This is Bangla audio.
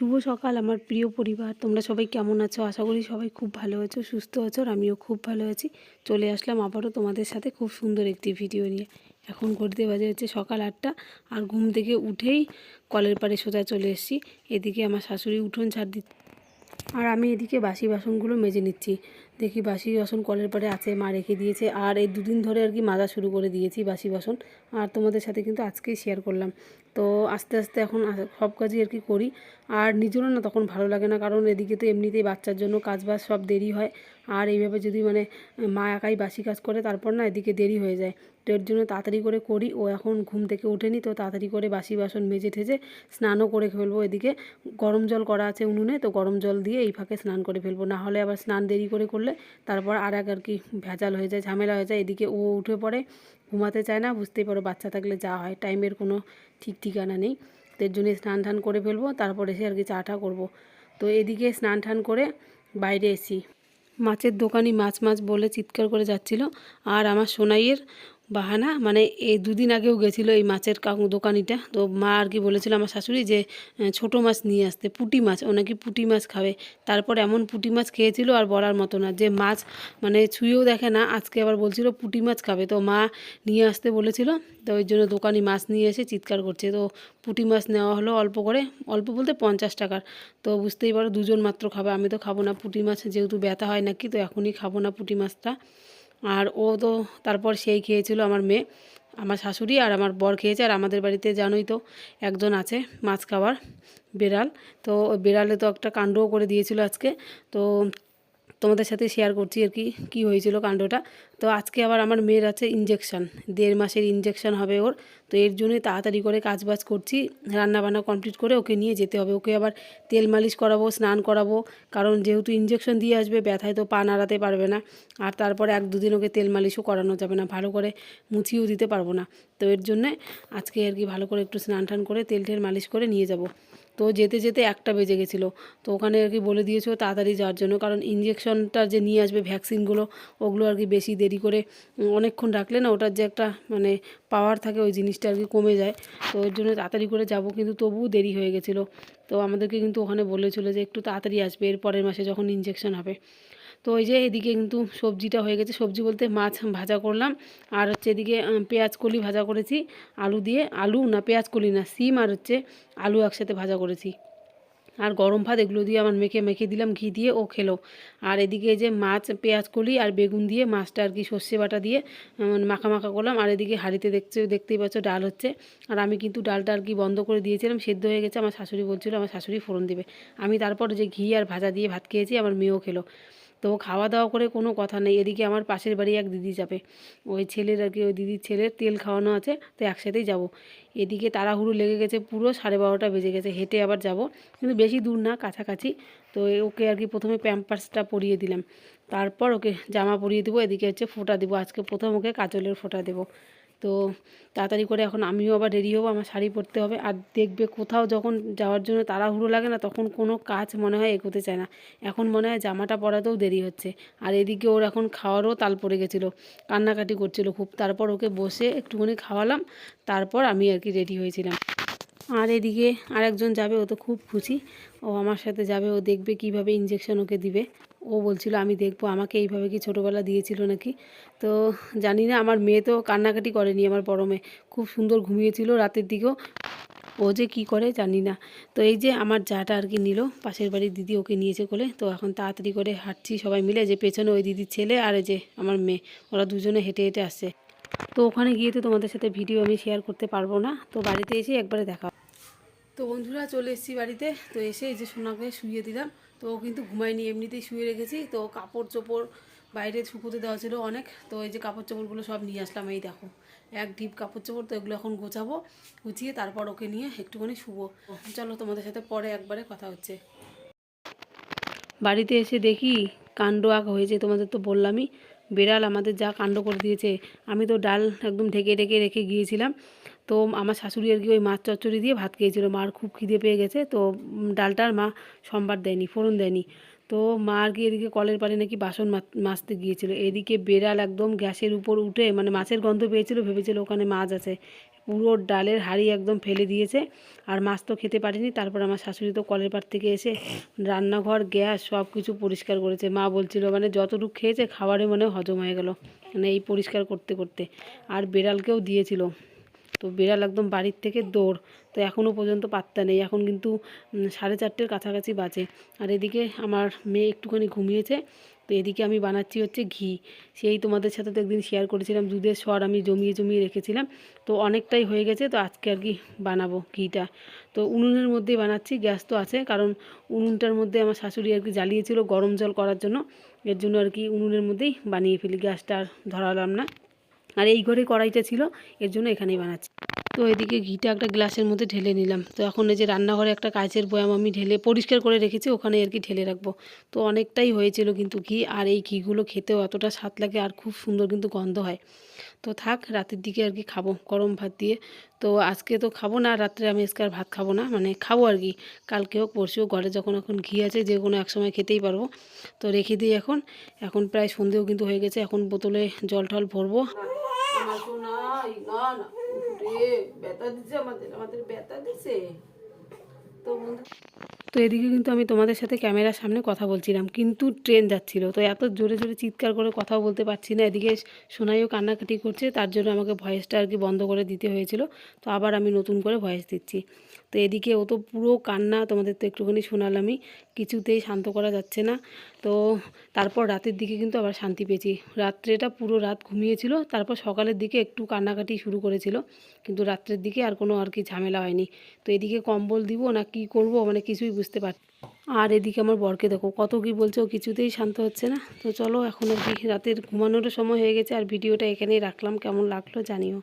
শুভ সকাল আমার প্রিয় পরিবার। তোমরা সবাই কেমন আছো? আশা করি সবাই খুব ভালো আছো, সুস্থ আছো আর আমিও খুব ভালো আছি। চলে আসলাম আবারও তোমাদের সাথে খুব সুন্দর একটি ভিডিও নিয়ে। এখন ঘুরতে বাজে হচ্ছে সকাল আটটা আর ঘুম থেকে উঠেই কলের পাড়ে সোজা চলে এসেছি। এদিকে আমার শাশুড়ি উঠোন ছাড় দিচ্ছে আর আমি এদিকে বাসি বাসনগুলো মেজে নিচ্ছি। দেখি বাসি বাসন কলের পাড়ে আছে, মা রেখে দিয়েছে। আর এই দুদিন ধরে আর কি মাজা শুরু করে দিয়েছি বাসি বাসন। আর তোমাদের সাথে কিন্তু আজকেই শেয়ার করলাম। তো আস্তে আস্তে এখন সব কাজই আর কি করি। আর নিজেরও না তখন ভালো লাগে না, কারণ এদিকে তো এমনিতেই বাচ্চার জন্য কাজ বাজ সব দেরি হয়। আর এইভাবে যদি মানে মা একাই বাসি কাজ করে, তারপর না এদিকে দেরি হয়ে যায়। তো এর জন্য তাড়াতাড়ি করে করি। ও এখন ঘুম থেকে ওঠেনি, তো তাড়াতাড়ি করে বাসি বাসন মেজে ঠেজে স্নানও করে ফেলব এদিকে। গরম জল করা আছে উনুনে, তো গরম জল দিয়ে এই ফাঁকে স্নান করে ফেলব। না হলে আবার স্নান দেরি করে করলে তারপর আর এক আর কি ভেজাল হয়ে যায়, ঝামেলা হয়ে যায়। এদিকে ও উঠে পড়ে, ঘুমাতে চায় না, বুঝতেই পারো বাচ্চা থাকলে যা হয়। টাইমের কোনো ঠিক ঠিকানা নেই। তো এর জন্য স্নান টান করে ফেলব, তারপর এসে আর কি চাটা করব। তো এদিকে স্নান টান করে বাইরে এসি। মাছের দোকানি মাছ মাছ বলে চিৎকার করে যাচ্ছিল। আর আমার সোনাইয়ের বাহানা। মানে এই দুদিন আগেও গেছিল এই মাছের কাকু দোকানিটা। তো মা আর কি বলেছিল আমার শাশুড়ি যে ছোটো মাছ নিয়ে আসতে, পুটি মাছ। ও নাকি পুঁটি মাছ খাবে। তারপর এমন পুঁটি মাছ খেয়েছিল আর বলার মতো না। যে মাছ মানে ছুঁয়েও দেখে না, আজকে আবার বলছিল পুটি মাছ খাবে। তো মা নিয়ে আসতে বলেছিল। তো ওই জন্য দোকানি মাছ নিয়ে এসে চিৎকার করছে। তো পুটি মাছ নেওয়া হলো অল্প করে, অল্প বলতে পঞ্চাশ টাকার। তো বুঝতেই পারো দুজন মাত্র খাবে। আমি তো খাব না পুঁটি মাছ, যেহেতু ব্যথা হয় নাকি, তো এখনই খাব না পুটি মাছটা। আর ও তো তারপর সেই খেয়েছিল আমার মেয়ে, আমার শাশুড়ি আর আমার বর খেয়েছে আর আমাদের বাড়িতে জানোই তো একজন আছে মাছ খাওয়ার বিড়াল। তো বেড়ালে তো একটা কাণ্ডও করে দিয়েছিল আজকে। তো তোমাদের সাথে শেয়ার করছি আর কি, কী হয়েছিল কাণ্ডটা। তো আজকে আবার আমার মেয়ের আছে ইঞ্জেকশন দেড় মাসের ইঞ্জেকশন হবে ওর। তো এর জন্যই তাড়াতাড়ি করে কাজ বাজ করছি, রান্নাবান্না কমপ্লিট করে ওকে নিয়ে যেতে হবে। ওকে আবার তেল মালিশ করাবো, স্নান করাবো, কারণ যেহেতু ইঞ্জেকশন দিয়ে আসবে, ব্যথায় তো পা নাড়াতে পারবে না। আর তারপরে এক দুদিন ওকে তেল মালিশও করানো যাবে না, ভালো করে মুছিয়েও দিতে পারব না। তো এর জন্যে আজকে আর কি ভালো করে একটু স্নান টান করে তেল টেল মালিশ করে নিয়ে যাব। তো যেতে যেতে একটা বেজে গেছিল। তো ওখানে আর কি বলে দিয়েছ তাড়াতাড়ি যাওয়ার জন্য। কারণ ইঞ্জেকশনটা যে নিয়ে আসবে ভ্যাকসিনগুলো ওগুলো আর কি বেশি দেরি করে অনেকক্ষণ রাখলে না ওটার যে একটা মানে পাওয়ার থাকে ওই জিনিসটা আর কি কমে যায়। তো ওর জন্য তাড়াতাড়ি করে যাব কিন্তু তবুও দেরি হয়ে গেছিল। তো আমাদেরকে কিন্তু ওখানে বলেছিল যে একটু তাড়াতাড়ি আসবে এর পরের মাসে যখন ইঞ্জেকশন হবে। তো ওই যে এদিকে কিন্তু সবজিটা হয়ে গেছে। সবজি বলতে মাছ ভাজা করলাম। আর হচ্ছে এদিকে পেঁয়াজ কলি ভাজা করেছি। আলু দিয়ে, আলু না, পেঁয়াজ কলি না, সিম আর হচ্ছে আলু একসাথে ভাজা করেছি। আর গরম ভাত এগুলো দিয়ে আমার মেখে মেখে দিলাম, ঘি দিয়ে, ও খেলো। আর এদিকে যে মাছ, পেঁয়াজ কলি আর বেগুন দিয়ে, মাছটা আর কি সর্ষে বাটা দিয়ে মাখা মাখা করলাম। আর এদিকে হাঁড়িতে দেখছে, দেখতেই পাচ্ছ ডাল হচ্ছে। আর আমি কিন্তু ডালটা আর কি বন্ধ করে দিয়েছিলাম, সেদ্ধ হয়ে গেছে। আমার শাশুড়ি বলছিল, আমার শাশুড়ি ফোড়ন দেবে। আমি তারপর যে ঘি আর ভাজা দিয়ে ভাত খেয়েছি, আমার মেয়েও খেলো। তো খাওয়া দাওয়া করে কোনো কথা নেই। এদিকে আমার পাশের বাড়ি এক দিদি যাবে। ওই ছেলের আর কি, ওই দিদির ছেলের তেল খাওয়ানো আছে, তো একসাথেই যাব। এদিকে তাড়াহুড়ো লেগে গেছে পুরো, সাড়ে বারোটা বেজে গেছে, হেঁটে আবার যাব। কিন্তু বেশি দূর না, কাছাকাছি। তো ওকে আর কি প্রথমে প্যাম্পার্সটা পরিয়ে দিলাম। তারপর ওকে জামা পরিয়ে দেবো, এদিকে হচ্ছে ফোঁটা দেবো। আজকে প্রথম ওকে কাজলের ফোঁটা দেবো। তো তাড়াতাড়ি করে এখন আমিও আবার রেডি হব, আমার শাড়ি পরতে হবে। আর দেখবে কোথাও যখন যাওয়ার জন্য তাড়াহুড়ো লাগে না, তখন কোনো কাজ মনে হয় এগোতে চায় না। এখন মনে হয় জামাটা পরাতেও দেরি হচ্ছে। আর এদিকে ওর এখন খাওয়ারও তাল পড়ে গেছিল, কান্নাকাটি করছিল খুব। তারপর ওকে বসে একটুখানি খাওয়ালাম, তারপর আমি আর কি রেডি হয়েছিলাম। আর এদিকে আরেকজন যাবে, ও তো খুব খুশি। ও আমার সাথে যাবে, ও দেখবে কীভাবে ইঞ্জেকশন ওকে দিবে। ও বলছিল, আমি দেখব, আমাকে এইভাবে কি ছোটোবেলা দিয়েছিল নাকি? তো জানি না, আমার মেয়ে তো কান্নাকাটি করেনি আমার বড় খুব সুন্দর ঘুমিয়েছিল রাতের দিকেও। ও যে কি করে জানি না। তো এই যে আমার যাটা আর কি নিল, পাশের বাড়ির দিদি ওকে নিয়েছে কোলে, তো এখন তাড়াতাড়ি করে হাঁটছি সবাই মিলে যে পেছনে ওই দিদির ছেলে আর যে আমার মেয়ে, ওরা দুজনে হেঁটে হেঁটে আসছে। তো ওখানে গিয়ে তো তোমাদের সাথে ভিডিও আমি শেয়ার করতে পারব না, তো বাড়িতে এসে একবারে দেখা। তো বন্ধুরা চলে এসেছি বাড়িতে, তো এসে এই যে সোনাকে শুয়ে দিলাম। তো ও কিন্তু ঘুমায়নি, এমনিতেই শুয়ে রেখেছি। তো কাপড় চোপড় বাইরে শুকোতে দেওয়া ছিল অনেক। তো এই যে কাপড় চোপড়গুলো সব নিয়ে আসলাম, এই দেখো। এক ডিপ কাপড় চোপড়, তো এগুলো এখন গোছাবো, গুছিয়ে তারপর ওকে নিয়ে একটুখানি শুবো। চলো তোমাদের সাথে পরে একবারে কথা হচ্ছে। বাড়িতে এসে দেখি কাণ্ড আগ হয়েছে, তোমাদের তো বললামই। বেড়াল আমাদের যা কাণ্ড করে দিয়েছে। আমি তো ডাল একদম ঢেকে ঢেকে রেখে গিয়েছিলাম। তো আমার শাশুড়ি আর কি ওই মাছ চচ্চড়ি দিয়ে ভাত খেয়েছিল। মার খুব খিদে পেয়ে গেছে, তো ডালটার মা সম্বার দেয়নি, ফোড়ন দেয়নি। তো মা আর কি এদিকে কলের পাড়ে নাকি বাসন মাজতে গিয়েছিল। এদিকে বেড়াল একদম গ্যাসের উপর উঠে মানে মাছের গন্ধ পেয়েছিল, ভেবেছিল ওখানে মাছ আছে। পুরো ডালের হাঁড়ি একদম ফেলে দিয়েছে আর মাছ তো খেতে পারিনি। তারপর আমার শাশুড়ি তো কলের পাড় থেকে এসে রান্নাঘর, গ্যাস সব কিছু পরিষ্কার করেছে। মা বলছিল মানে যতটুকু খেয়েছে খাবারে মনে হজম হয়ে গেল মানে এই পরিষ্কার করতে করতে। আর বেড়ালকেও দিয়েছিল। তো বিড়াল একদম বাড়ির থেকে দৌড়। তো এখনও পর্যন্ত পাত্তা নেই। এখন কিন্তু সাড়ে চারটের কাছাকাছি বাজে। আর এদিকে আমার মেয়ে একটুখানি ঘুমিয়েছে। তো এদিকে আমি বানাচ্ছি হচ্ছে ঘি। সেই তোমাদের সাথে তো একদিন শেয়ার করেছিলাম। দুধের স্বর আমি জমিয়ে জমিয়ে রেখেছিলাম। তো অনেকটাই হয়ে গেছে। তো আজকে আর কি বানাবো ঘিটা। তো উনুনের মধ্যেই বানাচ্ছি। গ্যাস তো আছে। কারণ উনুনটার মধ্যে আমার শাশুড়ি আর কি জ্বালিয়েছিল গরম জল করার জন্য। এর জন্য আর কি উনুনের মধ্যেই বানিয়ে ফেলি। গ্যাসটা আর ধরালাম না। আর এই ঘরে কড়াইটা ছিল এর জন্য এখানেই বানাচ্ছি। তো এদিকে ঘিটা একটা গ্লাসের মধ্যে ঢেলে নিলাম। তো এখন এই যে রান্নাঘরে একটা কাঁচের বয়াম আমি ঢেলে পরিষ্কার করে রেখেছি ওখানে আর কি ঢেলে রাখব। তো অনেকটাই হয়েছিল কিন্তু ঘি আর এই ঘিগুলো খেতেও এতটা স্বাদ লাগে আর খুব সুন্দর কিন্তু গন্ধ হয়। তো থাক রাতের দিকে আর কি খাব গরম ভাত দিয়ে। তো আজকে তো খাব না রাত্রে আমি আজকে আর ভাত খাব না মানে খাব আর কি। কালকে হোক পরশু হোক, ঘরে যখন এখন ঘি আছে যে কোনো এক সময় খেতেই পারব। তো রেখে দিই এখন। এখন প্রায় সন্ধেও কিন্তু হয়ে গেছে এখন বোতলে জল টল ভরবো। সোনা না না রে ব্যথা আমাদের আমাদের ব্যথা তো বন্ধু তো এদিকে কিন্তু আমি তোমাদের সাথে ক্যামেরার সামনে কথা বলছিলাম, কিন্তু ট্রেন যাচ্ছিল। তো এত জোরে জোরে চিৎকার করে কথাও বলতে পারছি না। এদিকে সোনাইও কান্নাকাটি করছে, তার জন্য আমাকে ভয়েসটা আর কি বন্ধ করে দিতে হয়েছিল। তো আবার আমি নতুন করে ভয়েস দিচ্ছি। তো এদিকে ও তো পুরো কান্না তোমাদের তো একটুখানি শোনালামই। কিছুতেই শান্ত করা যাচ্ছে না। তো তারপর রাতের দিকে কিন্তু আবার শান্তি পেয়েছি। রাত্রেটা পুরো রাত ঘুমিয়েছিল, তারপর সকালের দিকে একটু কান্নাকাটি শুরু করেছিল, কিন্তু রাত্রের দিকে আর কোনো আর কি ঝামেলা হয়নি। তো এদিকে কম্বল দিব না কি করব মানে কিছুই বুঝতে পারছি আর এদিকে আমার বরকে দেখো, কত কি বলছে ও কিছুতেই শান্ত হচ্ছে না। তো চলো এখন আর কি রাতের ঘুমানোরও সময় হয়ে গেছে, আর ভিডিওটা এখানেই রাখলাম, কেমন লাগল জানিও।